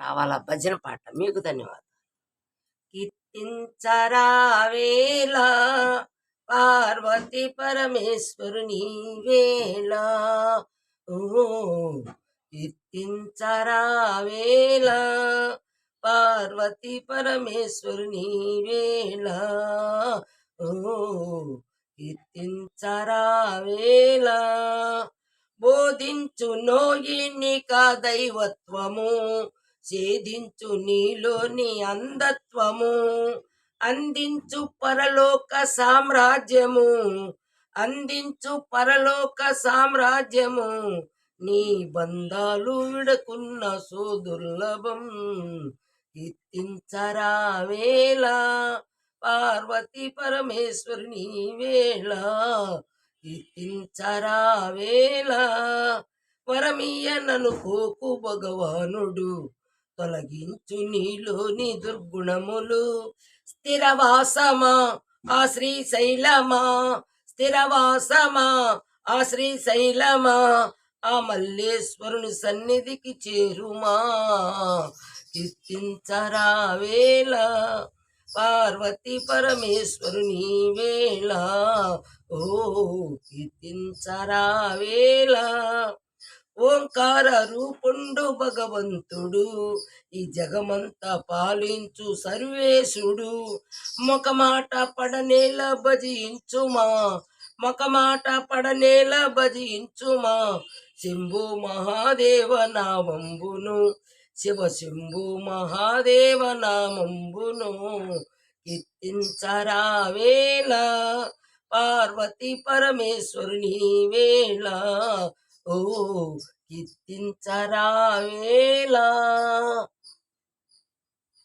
రావాలా? భజన పాట. మీకు ధన్యవాదాలు. కీర్తించరావేళ పార్వతి పరమేశ్వరుని వేళ. కీర్తించరావేళ పార్వతి పరమేశ్వరుని వేళ. కీర్తించరావేళ బోధించు దైవత్వము. ఛేదించు నీలోని అంధత్వము అందించు పరలోక సామ్రాజ్యము అందించు పరలోక సామ్రాజ్యము. నీ బంధాలు విడకున్న సోదుర్లభం కీర్తించరావేళ పార్వతి పరమేశ్వరుని వేళ కీర్తించరావేళ వరమీయనను కోకు భగవానుడు తొలగించు నీలోని దుర్గుణములు. స్థిరవాసమా ఆ శ్రీశైలమా స్థిరవాసమా ఆ శ్రీశైలమా ఆ మల్లేశ్వరుని సన్నిధికి చేరుమా? కీర్తించరా వేళ పార్వతి పరమేశ్వరుని వేళ. ఓ కీర్తించరావేళ ఓంకార రూపుండు భగవంతుడు. ఈ జగమంతా పాలించు సర్వేశుడు. మొకమాట పడనేల భజించుమా? మొకమాట పడనేల భజించుమా? శంభు మహాదేవ నామంబును. శివ శంభు మహాదేవ నామంబును. కీర్తించరావేళ పార్వతి పరమేశ్వరుని వేళ. ఓ కీర్తించరావేళ